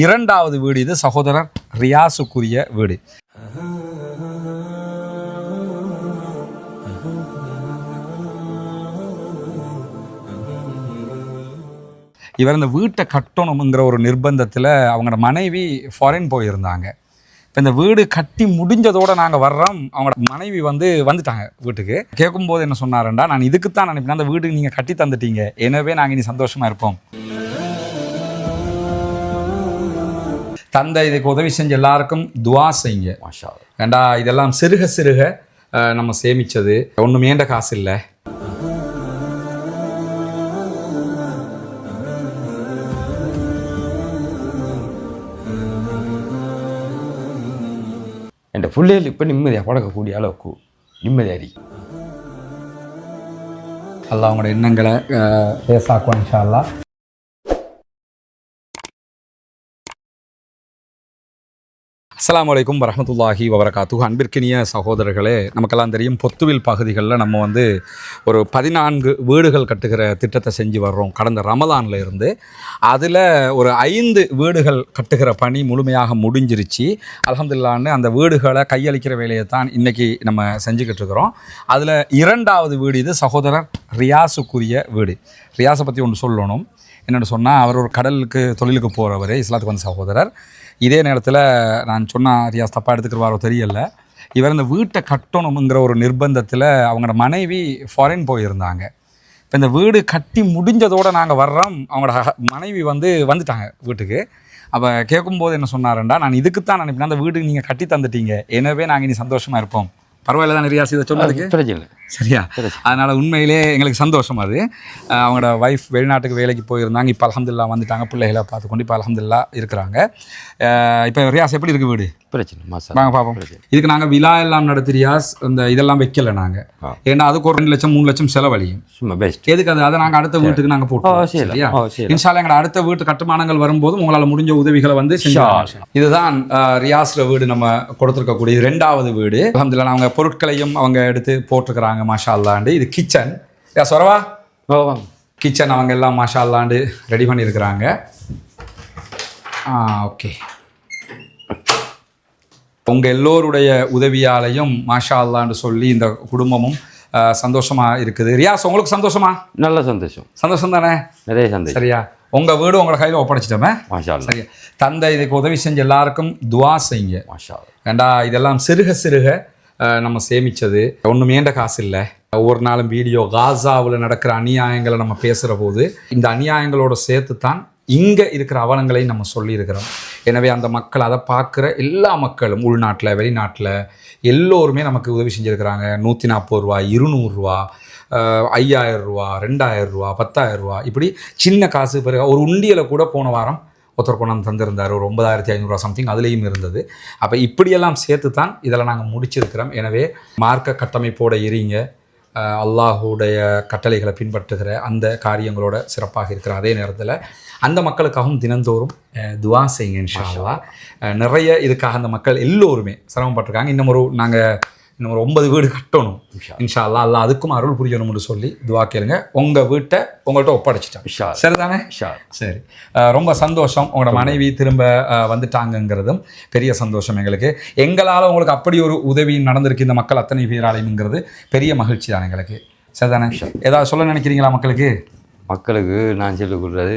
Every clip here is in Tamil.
இரண்டாவது வீடு இது சகோதரர் ரியாசுக்குரிய வீடு. இவர் இந்த வீட்டை கட்டணுங்கிற ஒரு நிர்பந்தத்தில் அவங்களோட மனைவி ஃபாரின் போயிருந்தாங்க. இப்போ இந்த வீடு கட்டி முடிஞ்சதோடு நாங்கள் வர்றோம். அவங்களோட மனைவி வந்து வந்துட்டாங்க வீட்டுக்கு. கேட்கும்போது என்ன சொன்னாருண்டா நான் இதுக்கு தான் நினைப்பேன். அந்த வீடு நீங்கள் கட்டி தந்துட்டீங்க. எனவே நாங்கள் இனி சந்தோஷமாக இருப்போம். தந்தை இதுக்கு உதவி செஞ்ச எல்லாருக்கும் துவா செய்யுங்க. ஏண்டா இதெல்லாம் சிறுக சிறுக நம்ம சேமிச்சது. ஒன்றும் ஏண்ட காசு இல்லை. என் பிள்ளைகள் இப்போ நிம்மதியாக பழக்கக்கூடிய அளவுக்கு நிம்மதியாக இருக்கு. அல்லாஹ் அவங்களோட எண்ணங்களை பேசாக்குவோம் இன்ஷா அல்லாஹ். அஸ்லாம் அலைக்கும் வரமத்துல்லாஹி வபரகாத்து அன்பிற்கினிய சகோதரர்களே நமக்கெல்லாம் தெரியும் பொத்துவில் பகுதிகளில் நம்ம வந்து ஒரு பதினான்கு வீடுகள் கட்டுகிற திட்டத்தை செஞ்சு வர்றோம். கடந்த ரமதானில் இருந்து அதில் ஒரு ஐந்து வீடுகள் கட்டுகிற பணி முழுமையாக முடிஞ்சிருச்சு. அலமதுல்லான்னு அந்த வீடுகளை கையளிக்கிற வேலையை தான் இன்றைக்கி நம்ம செஞ்சுக்கிட்டு இருக்கிறோம். அதில் இரண்டாவது வீடு இது சகோதரர் ரியாஸுக்குரிய வீடு. ரியாஸை பற்றி ஒன்று சொல்லணும். என்னென்னு சொன்னால் அவர் ஒரு கடலுக்கு தொழிலுக்கு போகிறவர் இஸ்லாத்துக்கு வந்த சகோதரர். இதே நேரத்தில் நான் சொன்னால் ரியாஸ் தப்பாக எடுத்துக்கிறவாரோ தெரியல. இவர் இந்த வீட்டை கட்டணுங்கிற ஒரு நிர்பந்தத்தில் அவங்களோட மனைவி ஃபாரின் போயிருந்தாங்க. இப்போ இந்த வீடு கட்டி முடிஞ்சதோடு நாங்கள் வர்றோம். அவங்களோட ஹ- மனைவி வந்து வந்துட்டாங்க வீட்டுக்கு. அப்போ கேட்கும்போது என்ன சொன்னாருண்டா நான் இதுக்கு தான் நினைப்பேன். அந்த வீடு நீங்கள் கட்டி தந்துட்டீங்க. எனவே நாங்கள் இனி சந்தோஷமாக இருப்போம். பரவாயில்ல தான் ரியாஸ் இதை சொன்னதுக்கு? பிரச்சனை சரியா? அதனால் உண்மையிலே எங்களுக்கு சந்தோஷம் அது. அவங்களோட ஒய்ஃப் வெளிநாட்டுக்கு வேலைக்கு போயிருந்தாங்க. இப்போ அலமதுல்லா வந்துட்டாங்க. பிள்ளைகளை பார்த்துக்கொண்டு இப்போ அலமதுல்லா இருக்கிறாங்க. இப்போ ரியாஸ் எப்படி இருக்கு வீடு? பிரச்சனை மாசா வாங்க பார்ப்போம் இதுக்கு நாங்கள் விழா எல்லாம் நடத்தி ரியாஸ் இந்த இதெல்லாம் வைக்கல நாங்கள். ஏன்னா அதுக்கு ஒரு ரெண்டு லட்சம் மூணு லட்சம் செலவழியும். சும்மா பெஸ்ட் எதுக்கு அது? அதை நாங்கள் அடுத்த வீட்டுக்கு நாங்கள் போட்டோம் சரி. சரியா? இன்ஷால்லா எங்களோட அடுத்த வீட்டு கட்டுமானங்கள் வரும்போது உங்களால் முடிஞ்ச உதவிகளை வந்து இதுதான் ரியாஸ்ல வீடு நம்ம கொடுத்துருக்கக்கூடிய ரெண்டாவது வீடு. அலமதுல்லா அவங்க பொருட்களையும் அவங்க எடுத்து போட்டிருக்கிறாங்க. மாஷா அல்லாண்டு இது கிச்சன். யா சொரவா? கிச்சன் அவங்க எல்லாம் மாஷா அல்லாண்டு ரெடி பண்ணியிருக்கிறாங்க ஆ ஓகே. உங்கள் எல்லோருடைய உதவியாலையும் மாஷா அல்லான்னு சொல்லி இந்த குடும்பமும் அஹ், சந்தோஷமா இருக்குது. ரியாஸ் உங்களுக்கு சந்தோஷமா? நல்ல சந்தோஷம். சந்தோஷம் தானே? நிறைய சந்தோஷம். சரியா. உங்க வீடு உங்களை கையில் ஒப்படைச்சிட்டோமே? மாஷா. சரியா. தந்தை இதுக்கு உதவி செஞ்ச எல்லாருக்கும் துவா செய்யுங்க. மாஷா. ஏண்டா இதெல்லாம் சிறுக சிறுக நம்ம சேமித்தது ஒன்றும் ஏண்ட காசு இல்லை. ஒவ்வொரு நாளும் வீடியோ காசாவில் நடக்கிற அநியாயங்களை நம்ம பேசுகிற போது இந்த அநியாயங்களோட சேர்த்து தான் இங்கே இருக்கிற அவலங்களையும் நம்ம சொல்லியிருக்கிறோம். எனவே அந்த மக்கள் அதை பார்க்குற எல்லா மக்களும் உள்நாட்டில் வெளிநாட்டில் எல்லோருமே நமக்கு உதவி செஞ்சுருக்கிறாங்க. நூற்றி நாற்பது ரூபா இருநூறுரூவா ஐயாயிரம் ரூபா ரெண்டாயிரம் ரூபா பத்தாயிரம் ரூபா இப்படி சின்ன காசு பிறகு ஒரு உண்டியலை கூட போன வாரம் ஒருத்தர் கொண்டாந்து தந்திருந்தார் ஒரு ஒன்பதாயிரத்தி ஐநூறுரூவா சம்திங் அதுலேயும் இருந்தது. அப்போ இப்படியெல்லாம் சேர்த்து தான் இதெல்லாம் நாங்கள் முடிச்சிருக்கிறோம். எனவே மார்க்க கட்டமைப்போடு இருங்க அல்லாஹுடைய கட்டளைகளை பின்பற்றுகிற அந்த காரியங்களோட சிறப்பாக இருக்கிற அதே நேரத்தில் அந்த மக்களுக்காகவும் தினந்தோறும் துவா செய்யுங்க இன்ஷா நிறைய இதுக்காக அந்த மக்கள் எல்லோருமே சிரமப்பட்டிருக்காங்க. இன்னும் ஒரு நாங்கள் இன்னும் ஒரு ஒன்பது வீடு கட்டணும். இன்ஷா அல்லாஹ் அல்லாஹ் அதுக்கும் அருள் புரியணும்னு சொல்லி துவா கேளுங்க. உங்கள் வீட்டை உங்கள்கிட்ட ஒப்படைச்சிட்டேன். சரிதானே. சரி. ரொம்ப சந்தோஷம் உங்களோட மனைவி திரும்ப வந்துட்டாங்கங்கிறதும் பெரிய சந்தோஷம் எங்களுக்கு. எங்களால் உங்களுக்கு அப்படி ஒரு உதவி நடந்திருக்கு இந்த மக்கள் அத்தனை பேராலையுங்கிறது பெரிய மகிழ்ச்சி தான் எங்களுக்கு. சரிதானே? ஏதாவது சொல்ல நினைக்கிறீங்களா மக்களுக்கு? மக்களுக்கு நான் சொல்லிக் கொடுறது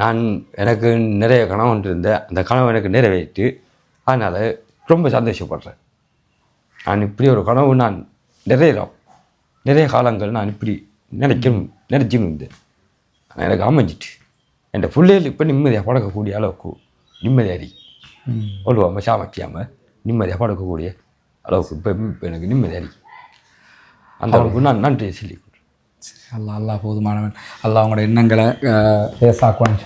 நான் எனக்கு நிறைய கனவு இருந்தேன் அந்த கனவு எனக்கு நிறைவேற்றி அதனால் ரொம்ப சந்தோஷப்படுறேன். நான் இப்படி ஒரு கனவு நான் நிறையிறோம் நிறைய காலங்கள் நான் இப்படி நினைக்கணும் நினச்சின்னு இருந்தேன். எனக்கு அமைஞ்சிட்டு. என் பிள்ளைகள் இப்போ நிம்மதியாக பழக்கக்கூடிய அளவுக்கு நிம்மதியாக இருக்கு ஒழுவாமல் சாமக்கியாமல் நிம்மதியாக படுக்கக்கூடிய அளவுக்கு இப்போ இப்போ எனக்கு நிம்மதியாக இருக்கு அந்த அளவுக்கு நான் நன்றியை சொல்லி கொடுறேன். அல்லாஹ் அல்லாஹ் போதுமானவன். அல்லாஹ் உங்களோட எண்ணங்களை பேசாக்குவான்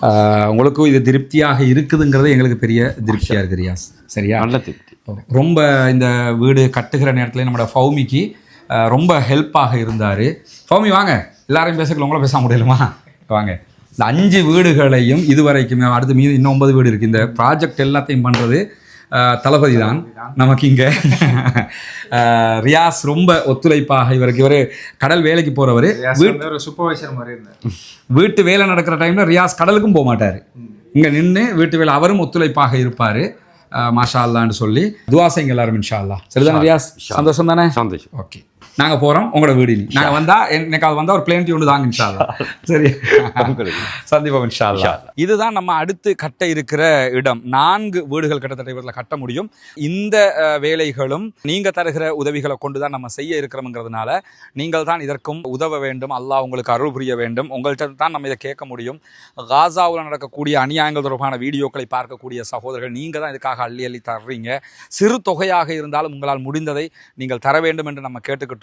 அஹ், உங்களுக்கும் இது திருப்தியாக இருக்குதுங்கிறது எங்களுக்கு பெரிய திருப்தியாக இருக்குது ரியாஸ். சரியா? நல்ல திருப்தி. ரொம்ப இந்த வீடு கட்டுகிற நேரத்தில் நம்மளோட ஃபௌமிக்கு ரொம்ப ஹெல்ப்பாக இருந்தார். ஃபௌமி வாங்க. எல்லாரையும் பேசக்கல உங்கள பேச முடியலுமா வாங்க. இந்த அஞ்சு வீடுகளையும் இதுவரைக்குமே அடுத்து மீது இன்னும் ஒன்பது வீடு இருக்குது இந்த ப்ராஜெக்ட் எல்லாத்தையும் பண்ணுறது தளபதி தான் நமக்கு இங்கே ரியாஸ் ரொம்ப ஒத்துழைப்பாக இவருக்கு. இவர் கடல் வேலைக்கு போகிறவர் ஒரு சூப்பர்வைசர் மாதிரி இருந்தேன் வீட்டு வேலை நடக்கிற டைமில் ரியாஸ் கடலுக்கும் போக மாட்டார். இங்கே நின்று வீட்டு வேலை அவரும் ஒத்துழைப்பாக இருப்பார். மாஷா அல்லான்னு சொல்லி. துவா செய்யுங்க எல்லாரும் இன்ஷா அல்லா சரிதானே ரியாஸ்? சந்தோஷம் தானே? சந்தோஷம். ஓகே. நாங்கள் போகிறோம் உங்களோட வீடு நாங்கள் வந்தால் எனக்கு அது வந்தால் ஒரு பிளேன் டியூன் தாங்க இன்ஷா அல்லா சரி. சந்திப்போம் இன்ஷா அல்லா இதுதான் நம்ம அடுத்து கட்ட இருக்கிற இடம். நான்கு வீடுகள் கிட்டத்தட்ட இவரில் கட்ட முடியும். இந்த வேலைகளும் நீங்க தருகிற உதவிகளை கொண்டு தான் நம்ம செய்ய இருக்கிறோம்ங்கிறதுனால நீங்கள் தான் இதற்கும் உதவ வேண்டும். அல்லாஹ் உங்களுக்கு அருள் புரிய வேண்டும். உங்கள்கிட்ட தான் நம்ம இதை கேட்க முடியும். காசாவில் நடக்கக்கூடிய அநியாயங்கள் தொடர்பான வீடியோக்களை பார்க்கக்கூடிய சகோதரர்கள் நீங்கள் தான் இதுக்காக அள்ளி அள்ளி தர்றீங்க. சிறு தொகையாக இருந்தாலும் உங்களால் முடிந்ததை நீங்கள் தர வேண்டும் என்று நம்ம கேட்டுக்கிட்டு